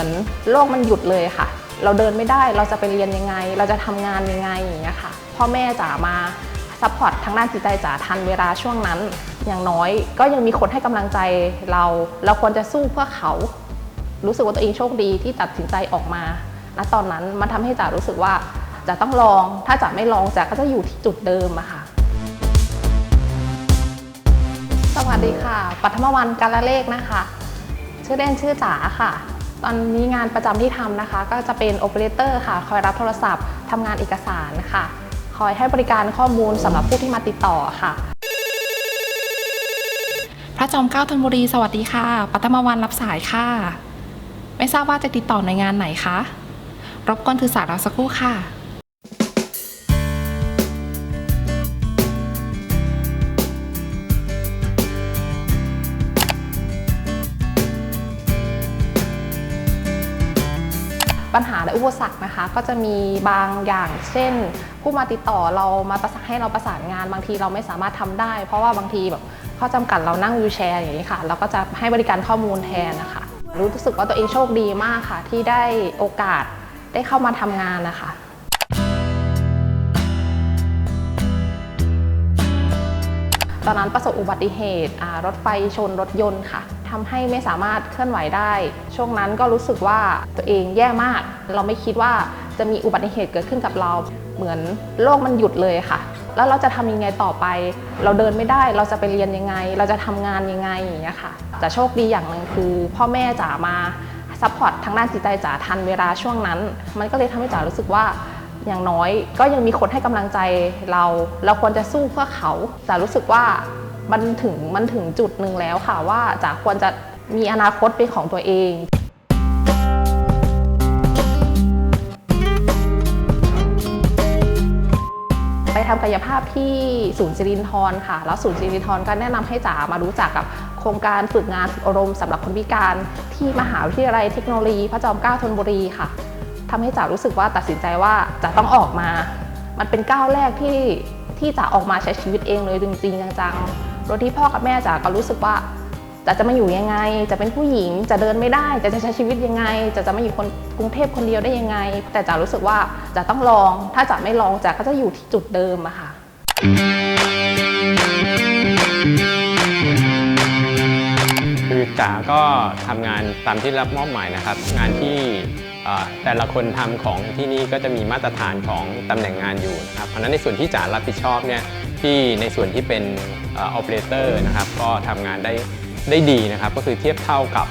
มือนโลกมันหยุดเลยค่ะ เราเดินไม่ได้เราจะไปเรียนยังไง เราจะทำงานยังไงอย่างเงี้ยค่ะพ่อแม่จ๋ามาซัพพอร์ตทางด้านจิตใจจ๋าทันเวลาช่วงนั้น อย่างน้อยก็ยังมีคนให้กำลังใจเรา เราควรจะสู้เพื่อเขา รู้สึกว่าตัวเองโชคดีที่ตัดสินใจออกมาณตอนนั้นมันทำให้จ๋ารู้สึกว่าจ๋าต้องลอง ถ้าจ๋าไม่ลองจ๋าก็จะอยู่ที่จุดเดิมอะค่ะสวัสดีค่ะ ปัทมวันกาละเลขนะคะ ชื่อเล่นชื่อจ๋าค่ะ ตอนนี้งานประจำที่ทำนะคะ ก็จะเป็นโอเปอเรเตอร์ค่ะ คอยรับโทรศัพท์ทำงานเอกสารค่ะ คอยให้บริการข้อมูลสำหรับผู้ที่มาติดต่อค่ะ พระจอมเกล้าธนบุรีสวัสดีค่ะ ปัตมวันรับสายค่ะ ไม่ทราบว่าจะติดต่อในงานไหนคะ รบกวนถือสายเราสักครู่ค่ะ อุปสรรคนะคะ ก็จะมีบางอย่างเช่น ผู้มาติดต่อเรามาประสานให้เราประสานงาน บางทีเราไม่สามารถทำได้ เพราะว่าบางทีแบบข้อจำกัดเรานั่งวิวแชร์อย่างนี้ค่ะเราก็จะให้บริการข้อมูลแทนนะคะ รู้สึกว่าตัวเองโชคดีมากค่ะ ที่ได้โอกาสได้เข้ามาทำงานนะคะตอนนั้นประสบอุบัติเหตุรถไฟชนรถยนต์ค่ะ ทำให้ไม่สามารถเคลื่อนไหวได้ ช่วงนั้นก็รู้สึกว่าตัวเองแย่มาก เราไม่คิดว่าจะมีอุบัติเหตุเกิดขึ้นกับเรา เหมือนโลกมันหยุดเลยค่ะ แล้วเราจะทำยังไงต่อไป เราเดินไม่ได้ เราจะไปเรียนยังไง เราจะทำงานยังไงอย่างเงี้ยค่ะ แต่โชคดีอย่างหนึ่งคือ พ่อแม่จ๋ามาซัพพอร์ตทางด้านจิตใจจ๋าทันเวลาช่วงนั้น มันก็เลยทำให้จ๋ารู้สึกว่าอย่างน้อยก็ยังมีคนให้กำลังใจเรา เราควรจะสู้เพื่อเขา แต่รู้สึกว่า มันถึงมันถึงจุดหนึ่งแล้วค่ะว่าจ๋าควรจะมีอนาคตเป็นของตัวเองไปทำกายภาพที่ศูนย์สิรินทรค่ะ แล้วศูนย์สิรินทรก็แนะนำให้จ๋ามารู้จักกับโครงการฝึกงานฝึกอบรมสำหรับคนพิการที่มหาวิทยาลัยเทคโนโลยีพระจอมเกล้าธนบุรีค่ะทำให้จ๋ารู้สึกว่าตัดสินใจว่าจ๋าต้องออกมา มันเป็นก้าวแรกที่ที่จ๋าออกมาใช้ชีวิตเองเลยจริงๆจังๆ โดยที่พ่อกับแม่จ๋าก็รู้สึกว่าจ๋าจะมาอยู่ยังไง จะเป็นผู้หญิง จะเดินไม่ได้จะจะใช้ชีวิตยังไงจะจะมาอยู่คนกรุงเทพคนเดียวได้ยังไง แต่จ๋ารู้สึกว่าจ๋าต้องลอง ถ้าจ๋าไม่ลองจ๋าก็จะอยู่ที่จุดเดิมอะค่ะคือจ๋าก็ทำงานตามที่รับมอบหมายนะครับ งานที่ แต่ละคนทำของที่นี่ก็จะมีมาตรฐานของตำแหน่งงานอยู่นะครับเพราะฉะนั้นในส่วนที่จ๋ารับผิดชอบเนี่ยที่ในส่วนที่เป็นออเปอเรเตอร์นะครับก็ทำงานได้ได้ดีนะครับก็คือเทียบเท่ากับ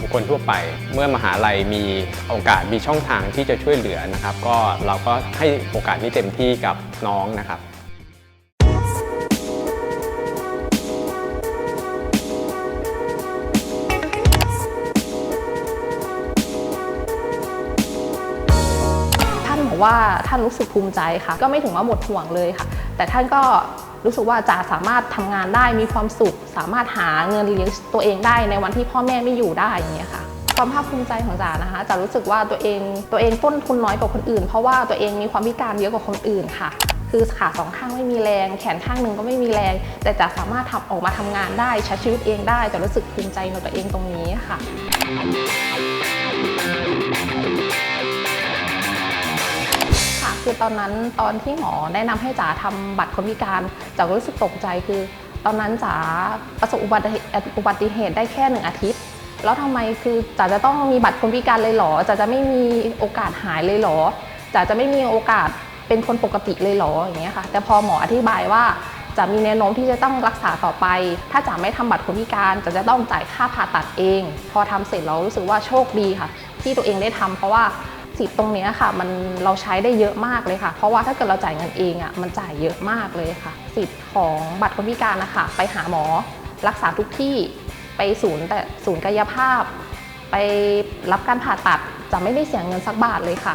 บุคคลทั่วไป เมื่อมหาลัยมีโอกาสมีช่องทางที่จะช่วยเหลือนะครับ ก็เราก็ให้โอกาสนี้เต็มที่กับน้องนะครับ ว่าท่านรู้สึกภูมิใจค่ะ ก็ไม่ถึงว่าหมดห่วงเลยค่ะ แต่ท่านก็รู้สึกว่าจ๋าสามารถทำงานได้มีความสุข สามารถหาเงินเลี้ยงตัวเองได้ในวันที่พ่อแม่ไม่อยู่ได้อย่างเงี้ยค่ะความภาคภูมิใจของจ๋านะคะจ๋ารู้สึกว่าตัวเองตัวเองต้นทุนน้อยกว่าคนอื่น เพราะว่าตัวเองมีความพิการเยอะกว่าคนอื่นค่ะ คือขาสองข้างไม่มีแรง แขนข้างหนึ่งก็ไม่มีแรง แต่จ๋าสามารถทำออกมาทำงานได้ใช้ชีวิตเองได้จะรู้สึกภูมิใจในตัวเองตรงนี้ค่ะ คือตอนนั้นตอนที่หมอแนะนำให้จ๋าทำบัตรคนพิการจ๋าก็รู้สึกตกใจคือ ตอนนั้นจ๋าประสบอุบัติเหตุอุบัติเหตุได้แค่หนึ่งอาทิตย์ แล้วทำไมคือจ๋าจะต้องมีบัตรคนพิการเลยหรอจ๋าจะไม่มีโอกาสหายเลยหรอจ๋าจะไม่มีโอกาสเป็นคนปกติเลยหรออย่างเงี้ยค่ะ แต่พอหมออธิบายว่าจะมีแนวโน้มที่จะต้องรักษาต่อไป ถ้าจะไม่ทำบัตรคนพิการจะจะต้องจ่ายค่าผ่าตัดเอง พอทำเสร็จเรารู้สึกว่าโชคดีค่ะ ที่ตัวเองได้ทำเพราะว่า สิทธิ์ตรงนี้ค่ะ มันเราใช้ได้เยอะมากเลยค่ะ เพราะว่าถ้าเกิดเราจ่ายเงินเองอะมันจ่ายเยอะมากเลยค่ะ สิทธิ์ของบัตรคนพิการนะคะ ไปหาหมอรักษาทุกที่ไปศูนย์แต่ศูนย์กายภาพ ไปรับการผ่าตัดจะไม่ได้เสียเงินสักบาทเลยค่ะ